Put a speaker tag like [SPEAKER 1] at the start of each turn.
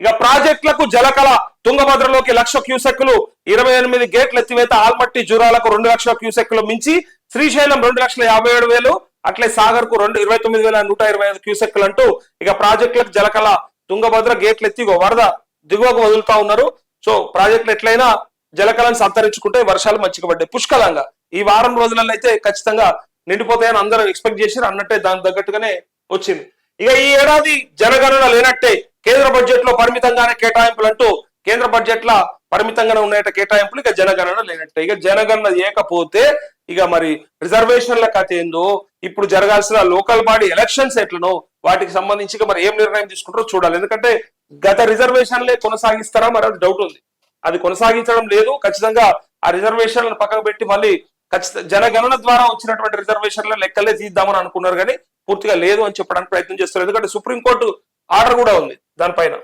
[SPEAKER 1] ఇక ప్రాజెక్టులకు జలకళ తుంగభద్రలోకి లక్ష క్యూసెక్కులు ఇరవై ఎనిమిది గేట్ల ఎత్తివేత ఆల్మట్టి జూరాలకు రెండు లక్షల క్యూసెక్కులు మించి శ్రీశైలం రెండు లక్షల యాభై ఏడు వేలు అట్లే సాగర్కు రెండు ఇరవై తొమ్మిది వేల నూట ఇరవై ఐదు క్యూసెక్కులు అంటూ ఇక ప్రాజెక్టులకు జలకళ తుంగభద్ర గేట్లు ఎత్తి వరద దిగువకు వదులుతా ఉన్నారు. సో ప్రాజెక్టులు ఎట్లయినా జలకళను సంతరించుకుంటే వర్షాలు మంచిగా పడ్డాయి. పుష్కలంగా. ఈ వారం రోజులలో అయితే ఖచ్చితంగా నిండిపోతాయని అందరూ ఎక్స్పెక్ట్ చేశారు అన్నట్టే దానికి తగ్గట్టుగానే వచ్చింది. ఇక ఈ ఏడాది జనగణన లేనట్టే కేంద్ర బడ్జెట్లో పరిమితంగానే కేటాయింపులు అంటూ కేంద్ర బడ్జెట్ ల పరిమితంగానే ఉన్నాయట కేటాయింపులు. ఇక జనగణన లేనట్టే. ఇక జనగణన లేకపోతే ఇక మరి రిజర్వేషన్ల కథ ఏందో ఇప్పుడు జరగాల్సిన లోకల్ బాడీ ఎలక్షన్స్ ఎట్లనో వాటికి సంబంధించి మరి ఏం నిర్ణయం తీసుకుంటారో చూడాలి. ఎందుకంటే గత రిజర్వేషన్లే కొనసాగిస్తారా మరి అది డౌట్ ఉంది. అది కొనసాగించడం లేదు. ఖచ్చితంగా ఆ రిజర్వేషన్లను పక్కకు పెట్టి మళ్ళీ ఖచ్చితంగా జనగణన ద్వారా వచ్చినటువంటి రిజర్వేషన్ల లెక్కలే తీద్దామని అనుకున్నారు కానీ పూర్తిగా లేదు అని చెప్పడానికి ప్రయత్నం చేస్తారు ఎందుకంటే సుప్రీంకోర్టు ఆర్డర్ కూడా ఉంది. దానిపైన.